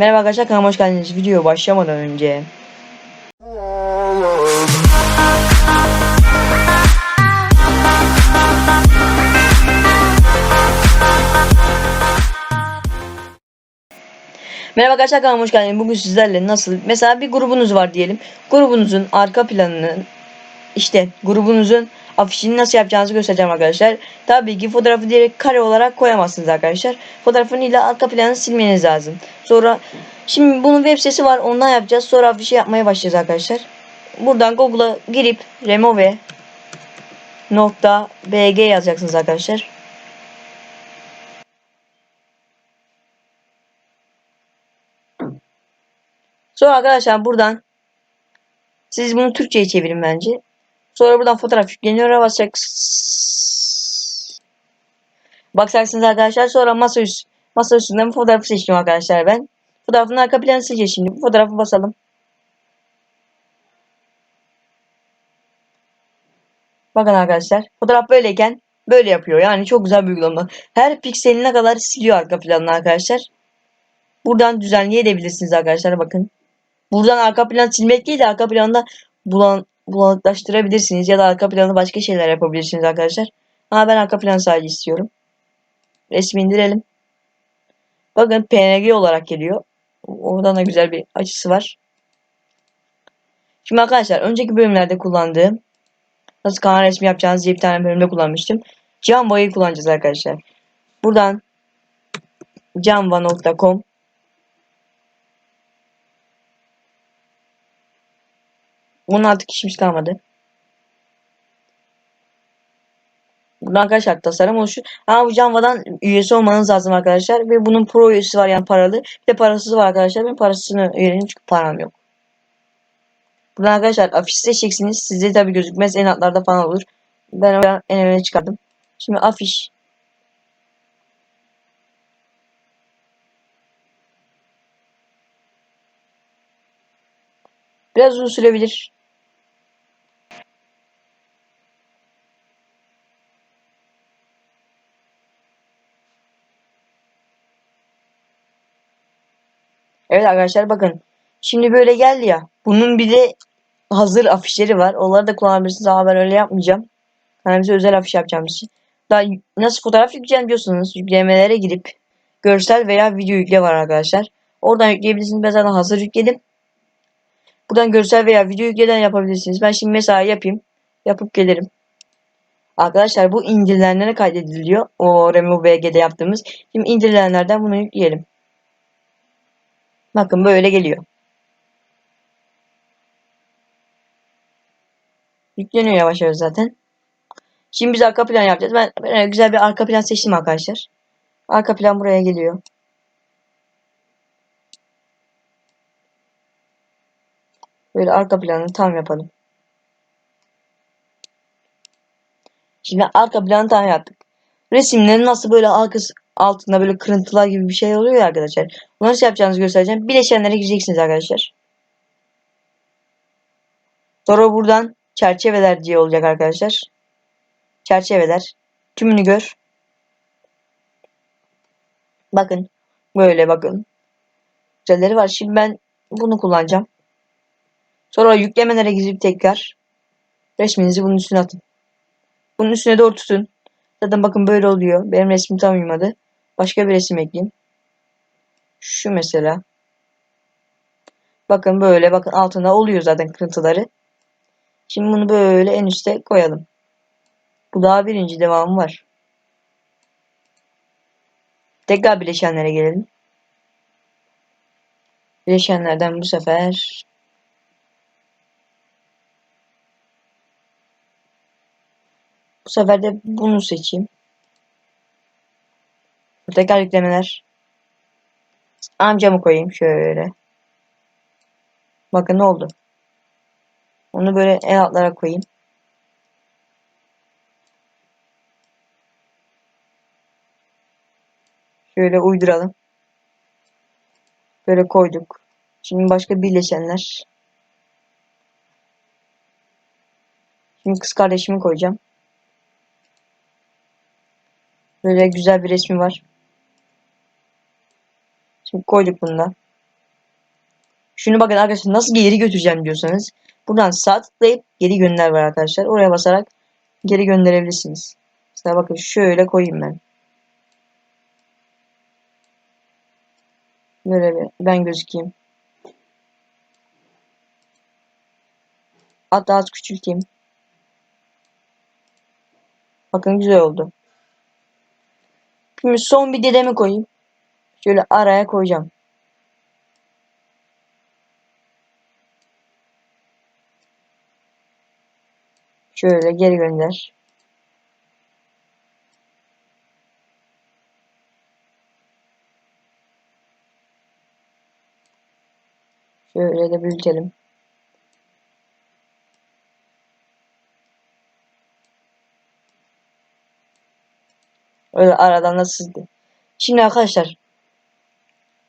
Merhaba arkadaşlar kanalıma hoş geldiniz. Video başlamadan önce Merhaba arkadaşlar kanalıma hoş geldiniz. Bugün sizlerle nasıl mesela bir grubunuz var diyelim. Grubunuzun arka planını işte grubunuzun afişini nasıl yapacağınızı göstereceğim arkadaşlar. Tabii ki fotoğrafı direkt kare olarak koyamazsınız arkadaşlar. Fotoğrafını ile arka planını silmeniz lazım. Sonra şimdi bunun web sitesi var ondan yapacağız. Sonra afişi yapmaya başlayacağız arkadaşlar. Buradan Google'a girip remove yazacaksınız arkadaşlar. Sonra arkadaşlar buradan siz bunu Türkçe'ye çevirin bence. Sonra buradan fotoğraf yükleniyor basacaksınız. Bakacaksınız arkadaşlar. Sonra masa üst masa üstünden bir fotoğrafı seçtim arkadaşlar ben. Fotoğrafın arka planı seçeceğiz şimdi. Bu fotoğrafı basalım. Bakın arkadaşlar. Fotoğraf böyleyken böyle yapıyor. Yani çok güzel bir uygulama. Her pikseline kadar siliyor arka planını arkadaşlar. Buradan düzenleyebilirsiniz arkadaşlar bakın. Buradan arka plan silmek değil de arka planda bulan, bulanıklaştırabilirsiniz ya da arka planı başka şeyler yapabilirsiniz arkadaşlar. Ama ben arka plan sadece istiyorum. Resmi indirelim. Bakın PNG olarak geliyor. Oradan da güzel bir açısı var. Şimdi arkadaşlar önceki bölümlerde kullandığım nasıl kanal resmi yapacağınız diye bir tane bölümde kullanmıştım. Canva'yı kullanacağız arkadaşlar. Buradan canva.com Bunun artık işimiz kalmadı. Buradan arkadaşlar tasarım oluşuyor. Ama bu Canva'dan üyesi olmanız lazım arkadaşlar. Ve bunun pro üyesi var yani paralı. Bir de parasız var arkadaşlar. Ben parasını üyelerim çünkü param yok. Buradan arkadaşlar afiş seçeceksiniz. Sizde tabi gözükmez. En altlarda falan olur. Ben oradan en öne çıkardım. Şimdi afiş. Biraz uzun sürebilir. Evet arkadaşlar bakın. Şimdi böyle geldi ya. Bunun bir de hazır afişleri var. Onları da kullanabilirsiniz ama ben öyle yapmayacağım. Bize özel afiş yapacağım için. Daha nasıl fotoğraf yükleyeceğim diyorsanız yüklemelere girip görsel veya video yükle var arkadaşlar. Oradan yükleyebilirsiniz. Ben zaten hazır yükledim. Buradan görsel veya video yükleden yapabilirsiniz. Ben şimdi mesela yapayım. Yapıp gelirim. Arkadaşlar bu indirilenlere kaydediliyor. O Remove BG'de yaptığımız. Şimdi indirilenlerden bunu yükleyelim. Bakın böyle geliyor. Yükleniyor yavaş yavaş zaten. Şimdi biz arka plan yapacağız. Ben, ben güzel bir arka plan seçtim arkadaşlar. Arka plan buraya geliyor. Böyle arka planını tam yapalım. Şimdi arka planı tam yaptık. Resimlerin nasıl böyle arkası altında böyle kırıntılar gibi bir şey oluyor ya arkadaşlar. Bunu nasıl yapacağınızı göstereceğim. Bileşenlere gireceksiniz arkadaşlar. Sonra buradan çerçeveler diye olacak arkadaşlar. Çerçeveler. Tümünü gör. Bakın. Böyle bakın. Güzelleri var. Şimdi ben bunu kullanacağım. Sonra yüklemelere girip tekrar resminizi bunun üstüne atın. Bunun üstüne doğru tutun. Zaten bakın böyle oluyor. Benim resmim tam uymadı. Başka bir resim ekleyeyim. Şu mesela. Bakın böyle bakın altında oluyor zaten kırıntıları. Şimdi bunu böyle en üste koyalım. Bu daha birinci devamı var. Tekrar bileşenlere gelelim. Bileşenlerden bu sefer bu sefer de bunu seçeyim. Tekrar yüklemeler. Amcamı koyayım şöyle. Bakın ne oldu. Onu böyle en altlara koyayım. Şöyle uyduralım. Böyle koyduk. Şimdi başka birleşenler. Şimdi kız kardeşimi koyacağım. Böyle güzel bir resmi var. Şimdi koyduk bunu da. Şunu bakın arkadaşlar nasıl geri götüreceğim diyorsanız buradan sağ tıklayıp geri gönder var arkadaşlar. Oraya basarak geri gönderebilirsiniz. Mesela bakın şöyle koyayım ben. Böyle bir ben gözükeyim. Hatta az küçülteyim. Bakın güzel oldu. Şimdi son bir dedemi koyayım. Şöyle araya koyacağım. Şöyle geri gönder. Şöyle de büyütelim. Öyle aradan da sızdı. Şimdi arkadaşlar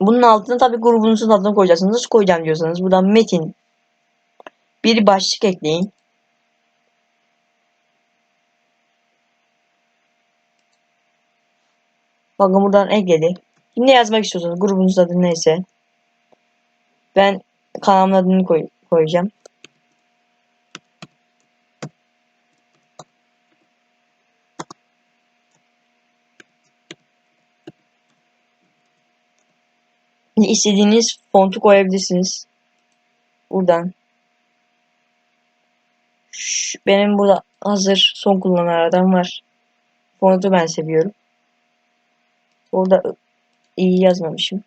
bunun altına tabi grubunuzun adını koyacaksınız. Nasıl koyacağım diyorsanız buradan metin bir başlık ekleyin. Bakın buradan ekledi. Şimdi yazmak istiyorsanız grubunuzun adı neyse. Ben kanalımın adını koy koyacağım. İstediğiniz fontu koyabilirsiniz. Buradan. Şu, benim burada hazır son kullananlardan var. Fontu ben seviyorum. Orada iyi yazmamışım.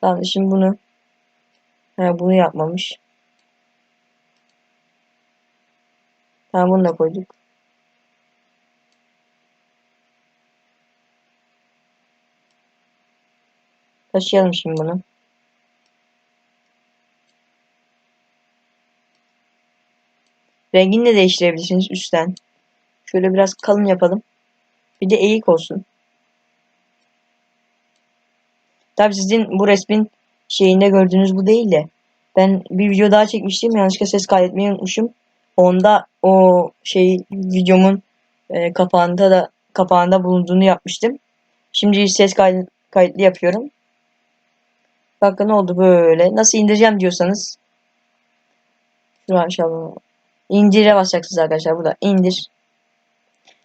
Tamam şimdi bunu ha, bunu yapmamış. Tamam bunu da koyduk. Taşıyalım şimdi bunu. Rengini de değiştirebilirsiniz üstten. Şöyle biraz kalın yapalım. Bir de eğik olsun. Tabi sizin bu resmin şeyinde gördüğünüz bu değil de ben bir video daha çekmiştim. Yanlışlıkla ses kaydetmeyi unutmuşum. Onda o şey videomun e, kapağında da kapağında bulunduğunu yapmıştım. Şimdi ses kaydı, kayıtlı yapıyorum. Bakın oldu böyle. Nasıl indireceğim diyorsanız şu aşağıya indire basacaksınız arkadaşlar. Burada indir.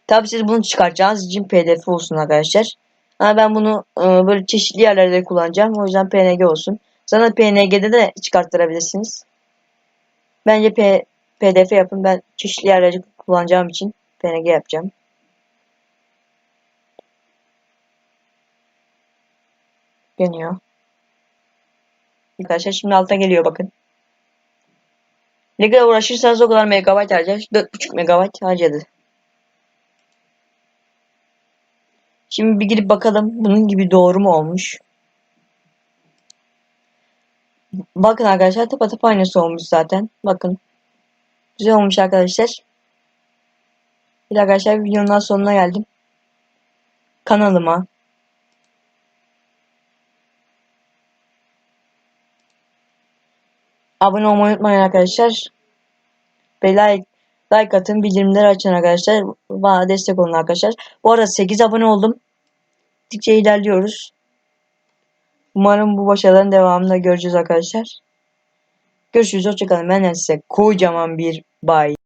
Tabi siz bunu çıkartacağınız için pdf olsun arkadaşlar. Ama ben bunu e, böyle çeşitli yerlerde kullanacağım. O yüzden png olsun. Zaten png'de de çıkarttırabilirsiniz. Bence P pdf yapın. Ben çeşitli yerlerde kullanacağım için png yapacağım. Dönüyor. Arkadaşlar şimdi alta geliyor bakın. Ne kadar uğraşırsanız o kadar megabayt harcar. 4.5 megabayt harcadı. Şimdi bir girip bakalım bunun gibi doğru mu olmuş. Bakın arkadaşlar tıpatıp aynısı olmuş zaten. Bakın. Güzel olmuş arkadaşlar. Bir arkadaşlar videonun sonuna geldim. Kanalıma abone olmayı unutmayın arkadaşlar. Ve like, like atın, bildirimleri açın arkadaşlar. Bana destek olun arkadaşlar. Bu arada 8 abone oldum. Gittikçe ilerliyoruz. Umarım bu başarıların devamını da göreceğiz arkadaşlar. Görüşürüz. Hoşçakalın. Benden size kocaman bir bay.